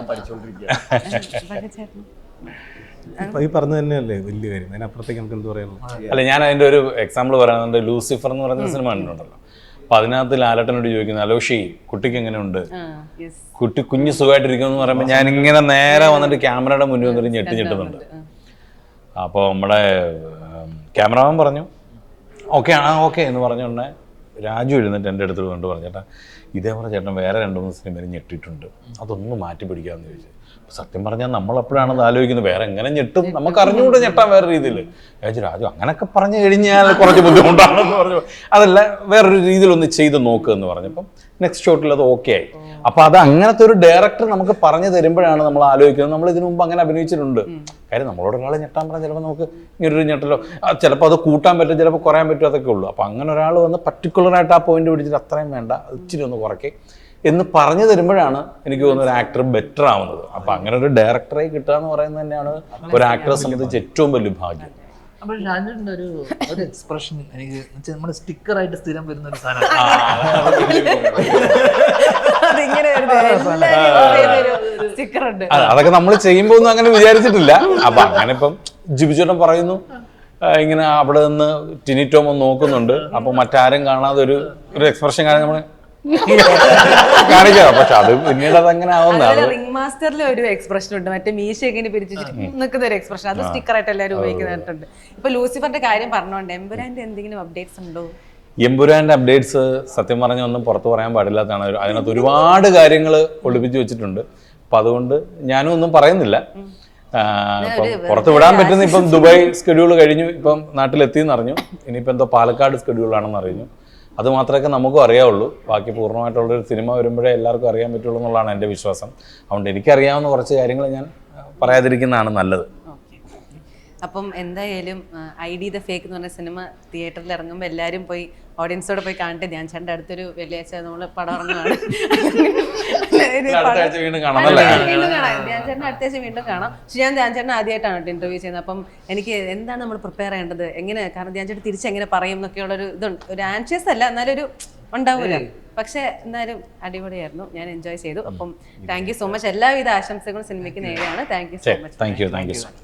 ഈ പറഞ്ഞ തന്നെയല്ലേ വലിയ കാര്യം. അതിനപ്പുറത്തേക്ക് നമുക്ക് എന്ത് പറയാനുള്ളൂ അല്ല ഞാൻ അതിന്റെ ഒരു എക്സാമ്പിൾ പറയുന്നുണ്ട് ലൂസിഫർ എന്ന് പറയുന്ന സിനിമ കണ്ടിട്ടുണ്ടല്ലോ. അപ്പൊ അതിനകത്ത് ലാലട്ടനോട് ചോദിക്കുന്നത് അലോഷി കുട്ടിക്ക് എങ്ങനെയുണ്ട്. കുട്ടി കുഞ്ഞ് സുഖമായിട്ടിരിക്കുന്നു എന്ന് പറയുമ്പോൾ ഞാൻ ഇങ്ങനെ നേരെ വന്നിട്ട് ക്യാമറയുടെ മുന്നിൽ വന്നിട്ട് ഞെട്ടി ഞെട്ടുന്നുണ്ട്. അപ്പോൾ നമ്മുടെ ക്യാമറമാൻ പറഞ്ഞു ഓക്കെ ആ ഓക്കെ എന്ന് പറഞ്ഞ ഉടനെ രാജു എഴുന്നിട്ട് എന്റെ അടുത്ത് കൊണ്ട് പറഞ്ഞേട്ടാ ഇതേപോലെ ചേട്ടൻ വേറെ രണ്ട് മൂന്ന് സിനിമയിൽ ഞെട്ടിയിട്ടുണ്ട്. അതൊന്ന് മാറ്റി പിടിക്കാമെന്ന് ചോദിച്ചു. സത്യം പറഞ്ഞാൽ നമ്മളപ്പോഴാണ് അത് ആലോചിക്കുന്നത്? വേറെ എങ്ങനെ ഞെട്ടും? നമുക്ക് അറിഞ്ഞുകൊണ്ട് ഞെട്ടാൻ വേറെ രീതിയിൽ രാജു രാജു അങ്ങനെയൊക്കെ പറഞ്ഞു കഴിഞ്ഞാൽ കുറച്ച് ബുദ്ധിമുട്ടാണെന്ന് പറഞ്ഞു. അതല്ല വേറൊരു രീതിയിൽ ഒന്ന് ചെയ്ത് നോക്കുക എന്ന് പറഞ്ഞപ്പം നെക്സ്റ്റ് ഷോട്ടിൽ അത് ഓക്കെ ആയി. അപ്പൊ അത് അങ്ങനത്തെ ഒരു ഡയറക്ടർ നമുക്ക് പറഞ്ഞു തരുമ്പോഴാണ് നമ്മൾ ആലോചിക്കുന്നത്. നമ്മൾ ഇതിനു മുമ്പ് അങ്ങനെ അഭിനയിച്ചിട്ടുണ്ട്. കാര്യം നമ്മളോട് ഒരാളെ ഞെട്ടാൻ പറഞ്ഞാൽ ചിലപ്പോൾ നമുക്ക് ഇങ്ങനൊരു ഞെട്ടലോ ചിലപ്പോൾ അത് കൂട്ടാൻ പറ്റും ചിലപ്പോൾ കുറയാൻ പറ്റും അതൊക്കെ ഉള്ളൂ. അപ്പൊ അങ്ങനെ ഒരാൾ വന്ന് പർട്ടിക്കുലറായിട്ട് ആ പോയിന്റ് പിടിച്ചിട്ട് അത്രയും വേണ്ട ഇച്ചിരി ഒന്ന് കുറയ്ക്കേ. എന്ന് പറഞ്ഞു തരുമ്പോഴാണ് എനിക്ക് തോന്നുന്നത് ഒരു ആക്ടർ ബെറ്റർ ആവുന്നത്. അപ്പൊ അങ്ങനെ ഒരു ഡയറക്ടറെ കിട്ടുക എന്ന് പറയുന്നത് തന്നെയാണ് ഒരു ആക്ടറെ സംബന്ധിച്ച് ഏറ്റവും വലിയ ഭാഗ്യം. അപ്പോൾ ഒരു ഒരു എക്സ്പ്രഷൻ എനിക്ക് നമ്മുടെ സ്റ്റിക്കർ ആയിട്ട് സ്ഥിരം വരുന്ന ഒരു സാധനം. അതൊക്കെ നമ്മൾ ചെയ്യുമ്പോ ഒന്നും അങ്ങനെ വിചാരിച്ചിട്ടില്ല. അപ്പൊ അങ്ങനെ ഇപ്പം ജിബിചേട്ടൻ പറയുന്നു ഇങ്ങനെ അവിടെ നിന്ന് ടിനിറ്റോമോ നോക്കുന്നുണ്ട്. അപ്പൊ മറ്റാരും കാണാതെ ഒരു ഒരു എക്സ്പ്രഷൻ കാണാൻ നമ്മൾ കാണിക്കാം. പക്ഷെ അത് പിന്നീട് അതങ്ങനെ ആവുന്ന. അത് റിംഗ് മാസ്റ്ററിൽ ഒരു എക്സ്പ്രഷൻ ഉണ്ട്. മറ്റേ മീശ ഇങ്ങനെ പിരിച്ചു നിൽക്കുന്ന ഒരു എക്സ്പ്രഷൻ അത് സ്റ്റിക്കർ ആയിട്ട് എല്ലാവരും ഉപയോഗിക്കുന്നുണ്ട് ഇപ്പൊ ലൂസിഫറിന്റെ കാര്യം പറഞ്ഞോണ്ട് എംബുരാന്റെ എന്തെങ്കിലും അപ്ഡേറ്റ്സ് ഉണ്ടോ? എമ്പുരാന്റെ അപ്ഡേറ്റ്സ് സത്യം പറഞ്ഞ ഒന്നും പുറത്തു പറയാൻ പാടില്ലാത്തതാണ്. അതിനകത്ത് ഒരുപാട് കാര്യങ്ങൾ ഒളിപ്പിച്ചു വെച്ചിട്ടുണ്ട്. അപ്പൊ അതുകൊണ്ട് ഞാനും ഒന്നും പറയുന്നില്ല. പുറത്ത് വിടാൻ പറ്റുന്ന ഇപ്പം ദുബായ് സ്കെഡ്യൂൾ കഴിഞ്ഞു. ഇപ്പം നാട്ടിലെത്തിയെന്ന് അറിഞ്ഞു ഇനിയിപ്പോൾ എന്തോ പാലക്കാട് സ്കെഡ്യൂൾ ആണെന്ന് അറിഞ്ഞു അത് മാത്രമേ നമുക്കും അറിയാവുള്ളൂ. ബാക്കി പൂർണമായിട്ടുള്ളൊരു സിനിമ വരുമ്പോഴേ എല്ലാവർക്കും അറിയാൻ പറ്റുള്ളൂ എന്നുള്ളതാണ് എന്റെ വിശ്വാസം. അതുകൊണ്ട് എനിക്കറിയാവുന്ന കുറച്ച് കാര്യങ്ങൾ ഞാൻ പറയാതിരിക്കുന്നതാണ് നല്ലത്. അപ്പം എന്തായാലും ഐ ഡി ദ ഫേക്ക് എന്ന് പറഞ്ഞ സിനിമ തിയേറ്ററിൽ ഇറങ്ങുമ്പോൾ എല്ലാവരും പോയി ഓഡിയൻസോടെ പോയി കാണട്ടെ. ഞാൻ ചേട്ടന്റെ അടുത്തൊരു വെള്ളിയാഴ്ച നമ്മൾ പടം ഇറങ്ങുകയാണ് അടുത്ത ആഴ്ച വീണ്ടും കാണാം അല്ലേ? വീണ്ടും കാണാം. അടുത്ത ആഴ്ച വീണ്ടും കാണാം. പക്ഷെ ഞാൻ ധ്യാൻ ചേട്ടനെ ആദ്യമായിട്ടാണ് ഇന്റർവ്യൂ ചെയ്യുന്നത്. അപ്പം എനിക്ക് എന്താണ് നമ്മൾ പ്രിപ്പയർ ചെയ്യേണ്ടത്? എങ്ങനെ? കാരണം ധ്യാൻ ചേട്ടൻ തിരിച്ച് എങ്ങനെ പറയും എന്നൊക്കെയുള്ള ഒരു ഇതുണ്ട് ഒരു ആൻഷ്യസ് അല്ല എന്നാലും ഒരു ഉണ്ടാവില്ല പക്ഷെ എന്നാലും അടിപൊളിയായിരുന്നു. ഞാൻ എൻജോയ് ചെയ്തു. അപ്പം താങ്ക് യു സോ മച്ച് എല്ലാവിധ ആശംസകളും സിനിമയ്ക്ക് നേരെയാണ്. Thank you so much thank you thank you so much